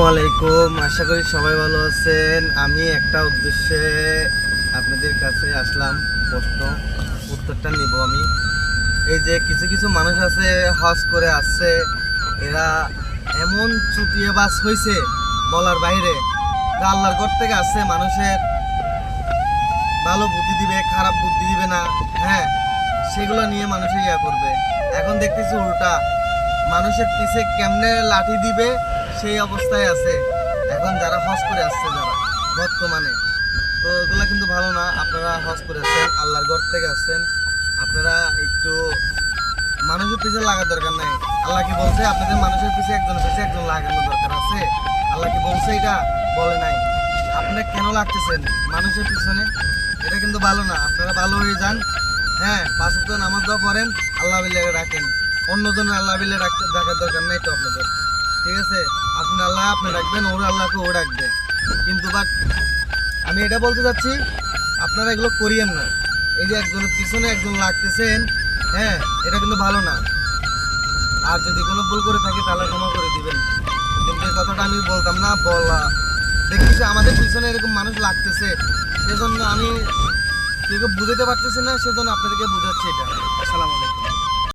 ওয়ালাইকুম আশা করি সবাই ভালো আছেন। আমি একটা উদ্দেশ্যে আপনাদের কাছে আসলাম, প্রশ্ন, উত্তরটা নিব আমি। এই যে কিছু কিছু মানুষ আছে, হজ করে আসছে, এরা এমন চুটিয়ে বাস হয়েছে বলার বাইরে আল্লাহর ঘর থেকে আসছে মানুষের ভালো বুদ্ধি দিবে, খারাপ বুদ্ধি দিবে না। হ্যাঁ সেগুলো নিয়ে মানুষে ইয়া করবে। এখন দেখতেছি উল্টা। মানুষের পিছে কেমনে লাঠি দিবে, সেই অবস্থায় আছে। এখন যারা হজ করে আসছে যারা, বর্তমানে। তো এগুলো কিন্তু ভালো না, আপনারা হজ করে আসছেন আল্লাহর ঘর থেকে আসছেন আপনারা একটু মানুষের পিছে লাগার দরকার নাই। আল্লাহ কি বলছে? আপনাদের মানুষের পিছে একজনের পিছে একজন লাগানোর দরকার আছে। আল্লাহ কি বলছে এটা? বলে নাই। আপনি কেন লাগতেছেন মানুষের পিছনে? এটা কিন্তু ভালো না। আপনারা ভালো হয়ে যান। হ্যাঁ পাঁচ নামাজ দোয়া পড়েন, আল্লাহ রাখেন। অন্যজনের আল্লাহ বিল্লাহ রাখতে রাখার দরকার নাই তো আপনাদের। ঠিক আছে? আপনি আল্লাহ আপনি রাখবেন, ওর আল্লাহকে ও রাখবে। কিন্তু বাট আমি এটা বলতে চাচ্ছি, আপনারা এগুলো করিয়েন না। এই যে একজনের পিছনে একজন লাগতেছেন হ্যাঁ এটা কিন্তু ভালো না। আর যদি কোনো ভুল করে থাকে তাহলে ক্ষমা করে দিবেন। কিন্তু এই কথাটা আমি বলতাম না, বলা দেখতেছি আমাদের পিছনে এরকম মানুষ লাগতেছে, সেজন্য আমি বুঝাতে পারতেছি না, সেজন্য আপনাদেরকে বুঝাচ্ছি এটা। আসসালামু আলাইকুম।